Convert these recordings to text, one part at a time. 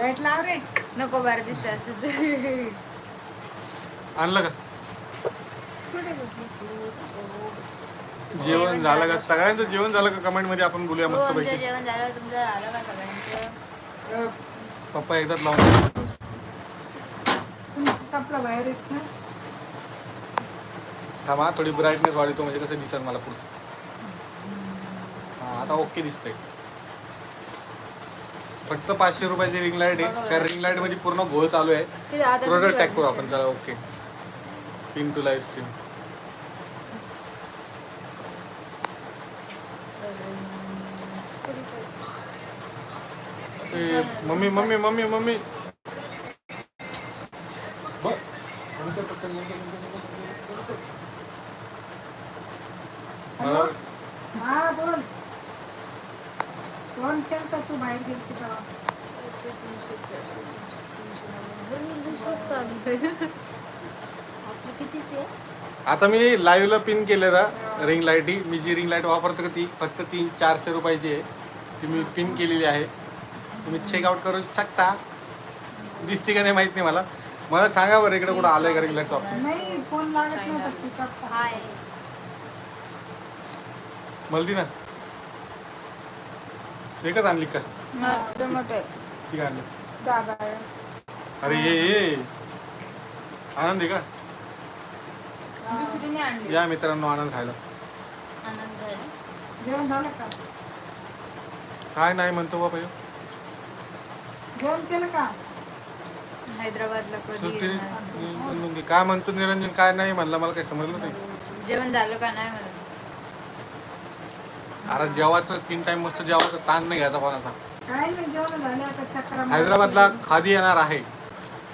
Light लाव रे. नको बार दिसत असं. आणलं का? जेवण झालं का? सगळ्यांचं जेवण झालं का? कमेंटमध्ये आपण बोलूया हो मस्त आमचं पैकी जेवण झालं. तुमचं झालं का सगळ्यांचं? अं, पप्पा एकदाच लावून तुमचं संपलं बाहेर येत ना? थांबा थोडी ब्राईटनेस वाढवतो. म्हणजे कसं दिसेल मला पुढचं. हा आता ओके दिसतंय. फक्त पाचशे रुपयाची रिंग लाइट आहे. त्या रिंग लाइटमध्ये पूर्ण घोळ चालू आहे. प्रोडक्ट टॅग करू? आपण चला ओके पिन टू लाईफ ए, मम्मी मम्मी मम्मी मम्मी. मला हा बोल फोन केलता तू बाहेर गेली तेव्हा एकशे, तीनशे, चारशे, तीनशे, तीनशे, नव्वद. स्वस्त आता मी लाईव्हला पिन केलेलं रिंग लाइट ही. मी जी रिंग लाइट वापरतो का ती फक्त तीन चारशे रुपयाची आहे. ती मी पिन केलेली आहे. तुम्ही चेकआउट करू शकता. दिसते का नाही माहीत नाही मला. मला सांगा बरं इकडे कुठं आलंय का रिंग लाईटचं ऑप्शन नाही फोन लागत हाय. मलदी ना. एकच आणली का? ठीक आणली. अरे ये ये आनंद आहे का? या मित्रांनो आनंद खायला. आनंद झाला जेवण झालं का? काय नाही म्हणतो बाबा ह्यो? जेवण केलं का? हैदराबादला कधी सुट्टी येणार? म्हणून घे. काय म्हणतो निरंजन? काय नाही म्हणलं मला काही समजलं नाही. जेवण झालं का नाही मला अरे जेवायचं तीन टाइम मस्त जेवायचं ताण नाही घ्यायचा कोणाचा. काय नाही जेवण झाले आता चक्र हैदराबादला खादी येणार आहे.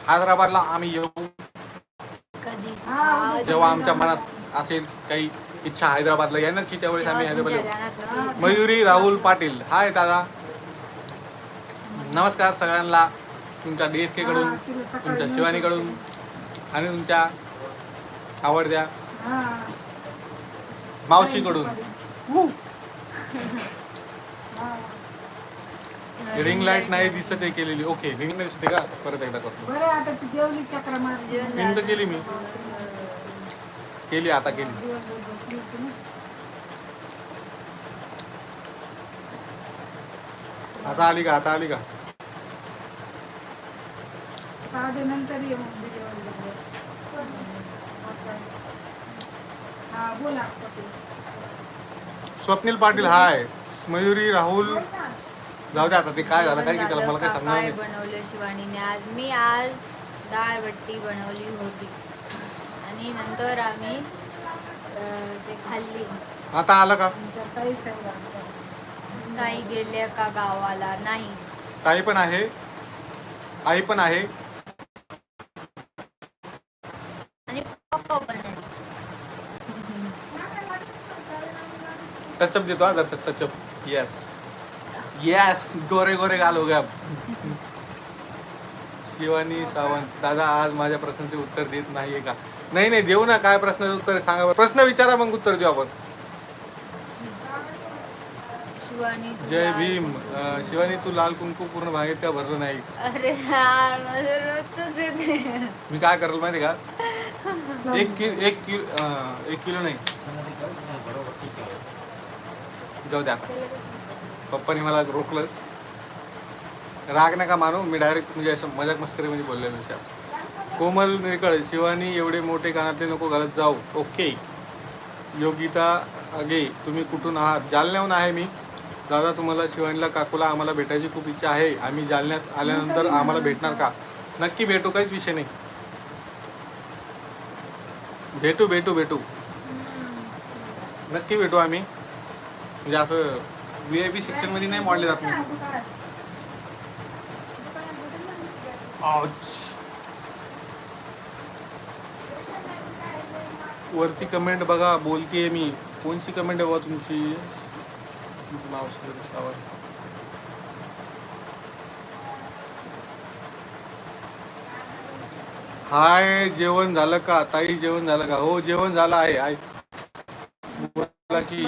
हैदराबादला आम्ही येऊ. कधी? हा, जेव्हा आमच्या मनात असेल काही इच्छा हैदराबादला येण्याची त्यावेळेस आम्ही हैदराबादला नक्की. मयुरी राहुल पाटील. हाय दादा. नमस्कार सगळ्यांना तुमच्या डी एस के कडून तुमच्या शिवानीकडून आणि तुमच्या आवडत्या मावशीकडून. रिंग लाइट नाही दिसत आहे केलेली. ओके रिंग नाही दिसते का? परत एकदा करतो. बरं आता ती जेवली चक्र मार जेवण पिन तर. केली मी. केली आता केली. आता आली का? आता आली का? सहा नंतर ये मग मी जेवण झालं. हा बोला. स्वप्नील पाटील हाय. मयुरी राहुल. जाऊ दे आता ते काय झालं काय की त्याला मला काय सांगणार काय नाही. बनवलं शिवानीने. आज मी आज डाळ बट्टी बनवली होती. आणि नंतर आम्ही अं, ते खाल्ली. आता आलं का? काही सांगा काही गेले का गावाला? नाही. ताई पण आहे. आई पण आहे. आणि पप्पा पण. टचअप देतो हा दर्शक टचअप येस येस गोरे गोरे गाल हो गया शिवानी सावंत. दादा आज माझ्या प्रश्नाचे उत्तर देत नाहीये का? नाही नाही देऊ ना. काय प्रश्नाचं उत्तर सांगा बरं. प्रश्न विचारा मग उत्तर देऊ आपण. शिवानी जय. भीम. अं, शिवानी तू लाल कुंकू पूर्ण भागेत का भरलं नाही. अरे यार माझं रोजच येते मी काय करेल माहिती का? एक किलो एक किलो एक किलो नाही. जाऊ द्या पप्पानी मला रोखलं. राग नका मानू मी डायरेक्ट म्हणजे असं मजाक मस्करी म्हणजे बोललेलो विचार कोमल निळकळ शिवानी एवढे मोठे कानातले नको घालत जाऊ. ओके. योगिता अगे तुम्ही कुठून आहात? जालन्याहून आहे मी. दादा तुम्हाला शिवानीला काकूला आम्हाला भेटायची खूप इच्छा आहे. आम्ही जालन्यात आल्यानंतर आम्हाला भेटणार का? नक्की भेटू काहीच विषय नाही. भेटू भेटू भेटू. नक्की भेटू आम्ही. म्हणजे असं व्ही आय पी सेक्शनमध्ये नाही मोडले जात नाही. वरती कमेंट बघा बोलतीये मी. कोणची कमेंट आहे बा तुमची? मावशी सावर हाय जेवण झालं का? ताई जेवण झालं का? हो जेवण झालं आहे. की.